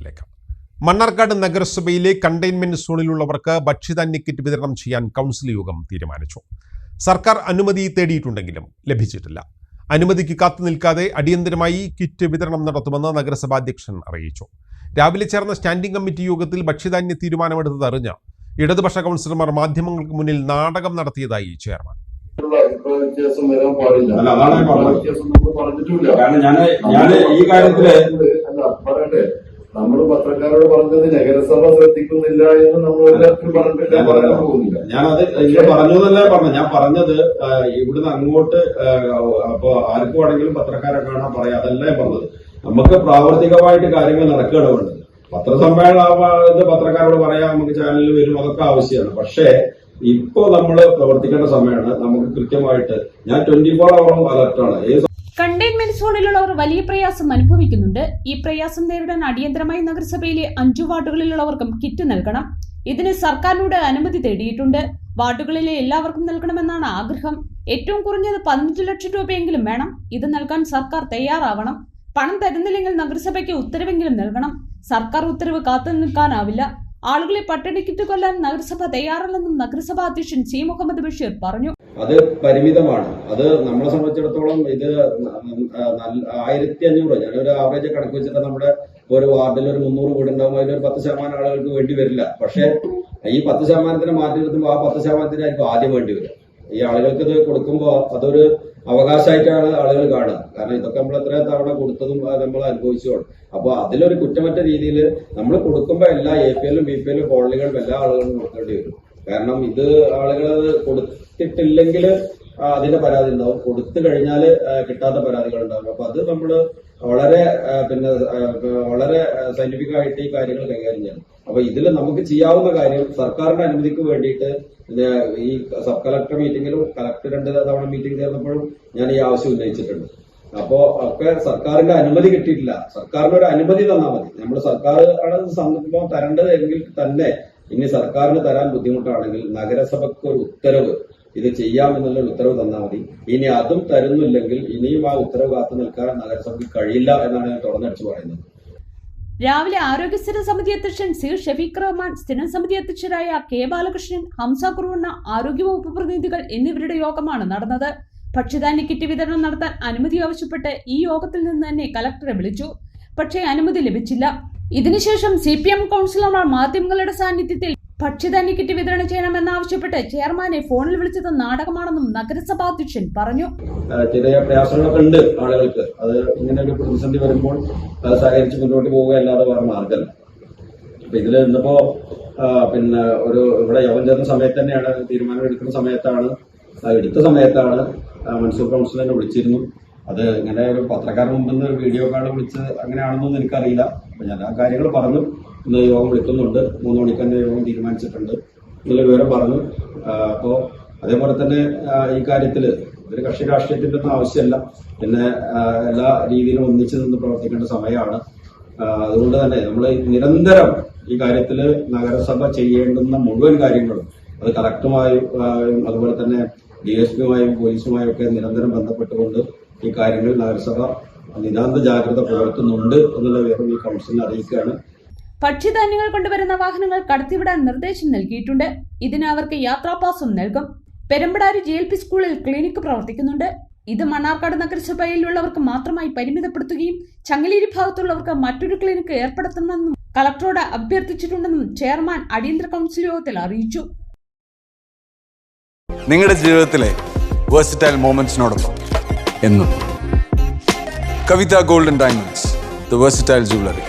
റിപ്പോർട്ടിലേക്ക് മണ്ണാർക്കാട് നഗരസഭയിലെ containment സോണിലുള്ളവർക്ക് ഭക്ഷ്യധാന്യ kit വിതരണം ചെയ്യാൻ കൗൺസിൽ യോഗം തീരുമാനിച്ചു. സർക്കാർ അനുമതി തേടിയിട്ടുണ്ടെങ്കിലും ലഭിച്ചിട്ടില്ല. അനുമതിക്ക് കാത്തു നിൽക്കാതെ അടിയന്തരമായി കിറ്റ് വിതരണം നടത്തുമെന്ന് നഗരസഭാ അധ്യക്ഷൻ അറിയിച്ചു. രാവിലെ ചേർന്ന സ്റ്റാൻഡിംഗ് കമ്മിറ്റി യോഗത്തിൽ ഭക്ഷ്യധാന്യ തീരുമാനമെടുത്തത് അറിഞ്ഞ ഇടതുപക്ഷ കൗൺസിലർമാർ മാധ്യമങ്ങൾക്ക് മുന്നിൽ നാടകം നടത്തിയതായി ചെയർമാൻ. വ്യത്യാസം വരാൻ പാടില്ല. അതാണ് ഞാൻ പറഞ്ഞത്. വ്യത്യാസം നമ്മൾ പറഞ്ഞിട്ടില്ല. കാരണം ഞാൻ ഞാൻ ഈ കാര്യത്തിൽ അല്ല പറയട്ടെ. നമ്മൾ പത്രക്കാരോട് പറഞ്ഞത് നഗരസഭ ശ്രദ്ധിക്കുന്നില്ല എന്ന് നമ്മൾ എല്ലാവർക്കും ഞാൻ പറയാൻ പോകുന്നില്ല. ഞാനത് പറഞ്ഞു എന്നല്ല പറഞ്ഞു ഞാൻ പറഞ്ഞത് ഇവിടുന്ന് അങ്ങോട്ട് അപ്പൊ ആർക്കും വേണമെങ്കിലും പത്രക്കാരെ കാണാൻ പറയാം. അതല്ല പറഞ്ഞത്. നമുക്ക് പ്രാവർത്തികമായിട്ട് കാര്യങ്ങൾ നടക്കുകയാണ് വേണ്ടത്. പത്രസമ്മേളനം പത്രക്കാരോട് പറയാം. നമുക്ക് ചാനലിൽ വരും അതൊക്കെ ആവശ്യമാണ്. പക്ഷേ ഇപ്പോ നമ്മൾ പ്രവർത്തിക്കേണ്ട സമയമാണ്. നമുക്ക് കൃത്യമായിട്ട് ഞാൻ ട്വന്റി ഫോർ അവറും അലർട്ടാണ് ഏത് കണ്ടെയ്ൻമെന്റ് സോണിലുള്ളവർ വലിയ പ്രയാസം അനുഭവിക്കുന്നുണ്ട്. ഈ പ്രയാസം നേരിടാൻ അടിയന്തരമായി നഗരസഭയിലെ അഞ്ചു വാർഡുകളിലുള്ളവർക്കും കിറ്റ് നൽകണം. ഇതിന് സർക്കാരിനോട് അനുമതി തേടിയിട്ടുണ്ട്. വാർഡുകളിലെ എല്ലാവർക്കും നൽകണമെന്നാണ് ആഗ്രഹം. ഏറ്റവും കുറഞ്ഞത് പതിനഞ്ച് ലക്ഷം രൂപയെങ്കിലും വേണം. ഇത് നൽകാൻ സർക്കാർ തയ്യാറാവണം. പണം തരുന്നില്ലെങ്കിൽ നഗരസഭയ്ക്ക് ഉത്തരവെങ്കിലും നൽകണം. സർക്കാർ ഉത്തരവ് കാത്തു നിൽക്കാനാവില്ല. ആളുകളെ പട്ടിണിക്കിട്ട് കൊല്ലാൻ നഗരസഭ തയ്യാറല്ലെന്നും നഗരസഭാ അധ്യക്ഷൻ സി. മുഹമ്മദ് ബഷീർ പറഞ്ഞു. അത് പരിമിതമാണ്. അത് നമ്മളെ സംബന്ധിച്ചിടത്തോളം ഇത് ആയിരത്തി അഞ്ഞൂറ് ഞാനൊരു ആവറേജ് കണക്ക് വെച്ചിട്ട് നമ്മുടെ ഒരു വാർഡിൽ ഒരു മുന്നൂറ് വീടുണ്ടാകുമ്പോൾ അതിൽ ഒരു പത്ത് ശതമാനം ആളുകൾക്ക് വേണ്ടി വരില്ല. പക്ഷെ ഈ പത്ത് ശതമാനത്തിന് മാറ്റി നിർത്തുമ്പോൾ ആ പത്ത് ശതമാനത്തിനായിരിക്കും ആദ്യം വേണ്ടി വരും ഈ ആളുകൾക്ക് ഇത് കൊടുക്കുമ്പോൾ അതൊരു അവകാശമായിട്ടാണ് ആളുകൾ കാണുക. കാരണം ഇതൊക്കെ നമ്മൾ എത്ര തവണ കൊടുത്തതും നമ്മൾ അനുഭവിച്ചുകൊണ്ട് അപ്പോൾ അതിലൊരു കുറ്റമറ്റ രീതിയിൽ നമ്മൾ കൊടുക്കുമ്പോൾ എല്ലാ എ പി എല്ലും ബി പി എല്ലും കോളനികളും എല്ലാ ആളുകളും കൊടുക്കേണ്ടി വരും. കാരണം ഇത് ആളുകൾ അത് കൊടുത്തിട്ടില്ലെങ്കിൽ അതിന്റെ പരാതി ഉണ്ടാവും. കൊടുത്തു കഴിഞ്ഞാൽ കിട്ടാത്ത പരാതികൾ ഉണ്ടാവും. അപ്പൊ അത് നമ്മൾ വളരെ പിന്നെ വളരെ സയന്റിഫിക് ആയിട്ട് ഈ കാര്യങ്ങൾ കൈകാര്യം ചെയ്യണം. അപ്പൊ ഇതിൽ നമുക്ക് ചെയ്യാവുന്ന കാര്യം സർക്കാരിന്റെ അനുമതിക്ക് വേണ്ടിയിട്ട് ഈ സബ് കളക്ടർ മീറ്റിംഗിലും കളക്ടർ രണ്ട് തവണ മീറ്റിംഗ് ചേർന്നപ്പോഴും ഞാൻ ഈ ആവശ്യം ഉന്നയിച്ചിട്ടുണ്ട്. അപ്പോ ഒക്കെ സർക്കാരിന്റെ അനുമതി കിട്ടിയിട്ടില്ല. സർക്കാരിന് ഒരു അനുമതി തന്നാൽ മതി. നമ്മൾ സർക്കാർ ആണ് തരേണ്ടത് എങ്കിൽ തന്നെ ഇനി സർക്കാരിന് തരാൻ ബുദ്ധിമുട്ടാണെങ്കിൽ നഗരസഭയ്ക്ക് ഒരു ഉത്തരവ് ഇത് ചെയ്യാമെന്നുള്ള ഉത്തരവ് തന്നാൽ മതി. ഇനി അതും തരുന്നില്ലെങ്കിൽ ഇനിയും ആ ഉത്തരവ് കാത്തു നിൽക്കാൻ നഗരസഭയ്ക്ക് കഴിയില്ല എന്നാണ് ഞാൻ തുറന്നടിച്ചു പറയുന്നത്. രാവിലെ ആരോഗ്യ സ്ഥിരം സമിതി അധ്യക്ഷൻ സി ഷഫീഖ് റഹ്മാൻ സ്ഥിരം സമിതി അധ്യക്ഷരായ കെ ബാലകൃഷ്ണൻ ഹംസ കുറുവണ്ണ ആരോഗ്യവകുപ്പ് പ്രതിനിധികൾ എന്നിവരുടെ യോഗമാണ് നടന്നത്. ഭക്ഷ്യധാന്യ കിറ്റ് വിതരണം നടത്താൻ അനുമതി ആവശ്യപ്പെട്ട് ഈ യോഗത്തിൽ നിന്ന് തന്നെ കലക്ടറെ വിളിച്ചു. പക്ഷേ അനുമതി ലഭിച്ചില്ല. ഇതിനുശേഷം സി പി എം കൗൺസിലർമാർ മാധ്യമങ്ങളുടെ സാന്നിധ്യത്തിൽ ഭക്ഷ്യധാന്യ കിറ്റ് വിതരണം ചെയ്യണമെന്നാവശ്യപ്പെട്ട് ചെയർമാനെ ഫോണിൽ വിളിച്ചത് നാടകമാണെന്നും നഗരസഭാ അധ്യക്ഷൻ പറഞ്ഞു. ചില പ്രയാസങ്ങളൊക്കെ ഉണ്ട് ആളുകൾക്ക്. അത് ഇങ്ങനെ ഒരു പ്രതിസന്ധി വരുമ്പോൾ സഹകരിച്ച് മുന്നോട്ട് പോവുക അല്ലാതെ വേറെ മാർഗമല്ല. അപ്പൊ ഇതിൽ ഇന്നിപ്പോ പിന്നെ ഒരു ഇവിടെ യോഗം ചേർന്ന സമയത്ത് തന്നെയാണ് തീരുമാനം എടുക്കുന്ന സമയത്താണ്. എടുത്ത സമയത്താണ് മുനിസിപ്പൽ കൗൺസിലിനെ വിളിച്ചിരുന്നു. അത് ഇങ്ങനെ ഒരു പത്രക്കാരൻ മുമ്പിൽ നിന്ന് വീഡിയോ കാർഡ് വിളിച്ച് അങ്ങനെയാണെന്നൊന്നും എനിക്കറിയില്ല. അപ്പൊ ഞാൻ ആ കാര്യങ്ങൾ പറഞ്ഞു. ഇന്ന് യോഗം വിളിക്കുന്നുണ്ട്. മൂന്ന് മണിക്ക് തന്നെ യോഗം തീരുമാനിച്ചിട്ടുണ്ട്. എന്നുള്ള വിവരം പറഞ്ഞു. അപ്പോൾ അപ്പോ അതേപോലെ തന്നെ ഈ കാര്യത്തിൽ ഒരു കക്ഷി രാഷ്ട്രീയത്തിന്റെ ഒന്നും ആവശ്യമല്ല. പിന്നെ എല്ലാ രീതിയിലും ഒന്നിച്ചു നിന്ന് പ്രവർത്തിക്കേണ്ട സമയമാണ്. അതുകൊണ്ട് തന്നെ നമ്മൾ നിരന്തരം ഈ കാര്യത്തിൽ നഗരസഭ ചെയ്യേണ്ടുന്ന മുഴുവൻ കാര്യങ്ങളും അത് കളക്ടറുമായും അതുപോലെ തന്നെ ഡി എസ് പിയുമായും പോലീസുമായും ഒക്കെ നിരന്തരം ബന്ധപ്പെട്ടുകൊണ്ട് ഈ കാര്യങ്ങളിൽ നഗരസഭ നിതാന്ത ജാഗ്രത പുലർത്തുന്നുണ്ട് എന്നുള്ള വിവരം ഈ കൗൺസിലിനെ അറിയിക്കുകയാണ്. ഭക്ഷ്യധാന്യങ്ങൾ കൊണ്ടുവരുന്ന വാഹനങ്ങൾ കടത്തിവിടാൻ നിർദ്ദേശം നൽകിയിട്ടുണ്ട്. ഇതിന് അവർക്ക് യാത്രാപാസും നൽകും. പെരമ്പടാരി ജി എൽ പി സ്കൂളിൽ ക്ലിനിക്ക് പ്രവർത്തിക്കുന്നുണ്ട്. ഇത് മണ്ണാർക്കാട് നഗരസഭയിലുള്ളവർക്ക് മാത്രമായി പരിമിതപ്പെടുത്തുകയും ചങ്ങലേരി ഭാഗത്തുള്ളവർക്ക് മറ്റൊരു ക്ലിനിക്ക് ഏർപ്പെടുത്തണമെന്നും കളക്ടറോട് അഭ്യർത്ഥിച്ചിട്ടുണ്ടെന്നും ചെയർമാൻ അടിയന്തര കൗൺസിൽ യോഗത്തിൽ അറിയിച്ചു. നിങ്ങളുടെ ജീവിതത്തിലെ വേഴ്സിറ്റൈൽ മോമെന്റ്സിനോടൊപ്പം എന്നും. Kavitha golden diamonds the versatile jewellery